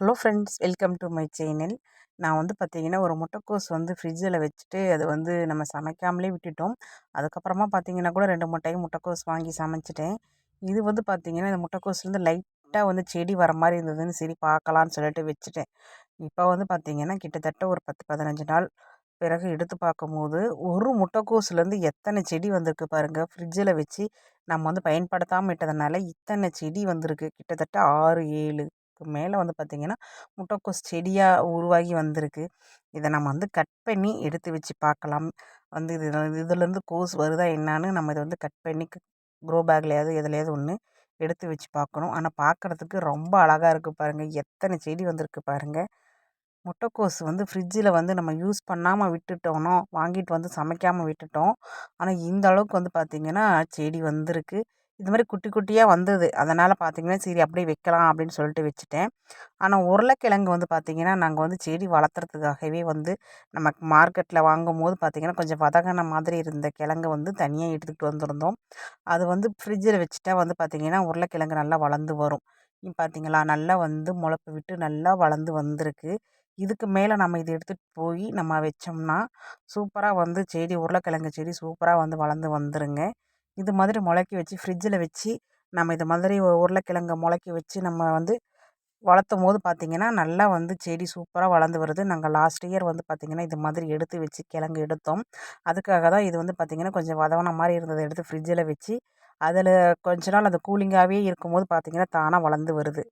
Hello friends welcome to my channel. நான் வந்து பார்த்திங்கன்னா ஒரு முட்டைக்கோஸ் வந்து ஃப்ரிட்ஜில் வச்சுட்டு அது வந்து நம்ம சமைக்காமலே விட்டுட்டோம். அதுக்கப்புறமா பார்த்திங்கன்னா கூட ரெண்டு முட்டையும் முட்டைக்கோஸ் வாங்கி சமைச்சிட்டேன். இது வந்து பார்த்திங்கன்னா இந்த முட்டைக்கோஸ்லேருந்து லைட்டாக வந்து செடி வர மாதிரி இருந்ததுன்னு சரி பார்க்கலான்னு சொல்லிட்டு வச்சுட்டேன். இப்போ வந்து பார்த்திங்கன்னா கிட்டத்தட்ட ஒரு பத்து பதினஞ்சு நாள் பிறகு எடுத்து பார்க்கும்போது ஒரு முட்டைக்கோஸ்லேருந்து எத்தனை செடி வந்திருக்கு பாருங்கள் ஃப்ரிட்ஜில் வச்சு நம்ம வந்து பயன்படுத்தாமல் விட்டதுனால இத்தனை செடி வந்திருக்கு. கிட்டத்தட்ட ஆறு ஏழு மேலே வந்து பார்த்திங்கன்னா முட்டைக்கோஸ் செடியாக உருவாகி வந்திருக்கு. இதை நம்ம வந்து கட் பண்ணி எடுத்து வச்சு பார்க்கலாம் வந்து இது இதுலேருந்து கோஸ் வருதா என்னான்னு நம்ம இதை வந்து கட் பண்ணி க்ரோ பேக்லையாவது எதுலையாவது ஒன்று எடுத்து வச்சு பார்க்கணும் ஆனால் பார்க்குறதுக்கு ரொம்ப அழகாக இருக்குது பாருங்கள் எத்தனை செடி வந்திருக்கு பாருங்கள் முட்டைக்கோஸ் வந்து ஃப்ரிட்ஜில் வந்து நம்ம யூஸ் பண்ணாமல் விட்டுட்டோம்னோ வாங்கிட்டு வந்து சமைக்காமல் விட்டுட்டோம். ஆனால் இந்த அளவுக்கு வந்து பார்த்திங்கன்னா செடி வந்திருக்கு. இது மாதிரி குட்டி குட்டியாக வந்தது. அதனால் பார்த்திங்கன்னா சரி அப்படியே வைக்கலாம் அப்படின்னு சொல்லிட்டு வச்சுட்டேன். ஆனால் உருளைக்கிழங்கு வந்து பார்த்திங்கன்னா நாங்கள் வந்து செடி வளர்த்துறதுக்காகவே வந்து நமக்கு மார்க்கெட்டில் வாங்கும் போது பார்த்திங்கன்னா கொஞ்சம் வதகன மாதிரி இருந்த கிழங்கு வந்து தனியாக எடுத்துக்கிட்டு வந்திருந்தோம். அது வந்து ஃப்ரிட்ஜில் வச்சுட்டா வந்து பார்த்திங்கன்னா உருளைக்கிழங்கு நல்லா வளர்ந்து வரும். பார்த்திங்களா நல்லா வந்து முளைப்பு விட்டு நல்லா வளர்ந்து வந்திருக்கு. இதுக்கு மேலே நம்ம இதை எடுத்துகிட்டு போய் நம்ம வச்சோம்னா சூப்பராக வந்து செடி உருளைக்கிழங்கு செடி சூப்பராக வந்து வளர்ந்து வந்துருங்க. இது மாதிரி முளைக்க வச்சு ஃப்ரிட்ஜில் வச்சு நம்ம இது மாதிரி உருளைக்கிழங்க முளைக்க வச்சு நம்ம வந்து வளர்த்தும் போது பார்த்திங்கன்னா நல்லா வந்து செடி சூப்பராக வளர்ந்து வருது. நாங்கள் லாஸ்ட் இயர் வந்து பார்த்திங்கன்னா இது மாதிரி எடுத்து வச்சு கிழங்கு எடுத்தோம். அதுக்காக தான் இது வந்து பார்த்திங்கன்னா கொஞ்சம் வதவன மாதிரி இருந்ததை எடுத்து ஃப்ரிட்ஜில் வச்சு அதில் கொஞ்ச நாள் அது கூலிங்காகவே இருக்கும்போது பார்த்திங்கன்னா தானாக வளர்ந்து வருது.